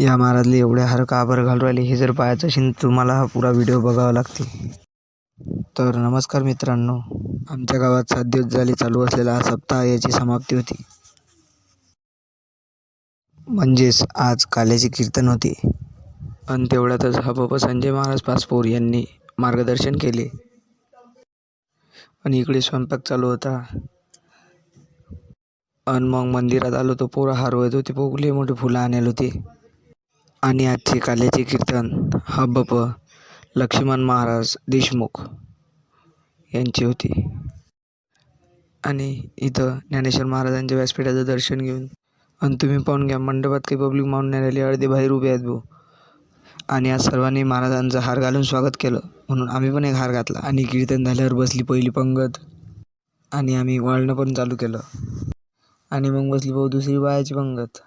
या महाराजले एवढे हार का बरं घालून राहिले हे जर पाहायचं असेल तर तुम्हाला हा पुरा व्हिडिओ बघावा लागते तर नमस्कार मित्रांनो आमच्या गावात सात दिवस झाले चालू असलेला हा सप्ताह याची समाप्ती होती. म्हणजेच आज काल्याचे कीर्तन होते. आणि तेवढ्यातच हा बाबा संजय महाराज पासपोर यांनी मार्गदर्शन केले. आणि इकडे स्वयंपाक चालू होता. आणि मग मंदिरात आलो तो पोरं हार होत होते पोगले मोठे फुलं आणायला होते. आणि आजचे काल्याचे कीर्तन हा बाप लक्ष्मण महाराज देशमुख यांची होती. आणि इथं ज्ञानेश्वर महाराजांच्या व्यासपीठाचं दर्शन घेऊन आणि तुम्ही पाहून घ्या मंडपात काही पब्लिक माऊन नाही राहिली अर्धे बाहेर उभे आहेत भाऊ आणि आज सर्वांनी महाराजांचा हार घालून स्वागत केलं. म्हणून आम्ही पण एक हार घातला आणि कीर्तन झाल्यावर बसली पहिली पंगत. आणि आम्ही वळणं पण चालू केलं. आणि मग बसली भाऊ दुसरी बायाची पंगत.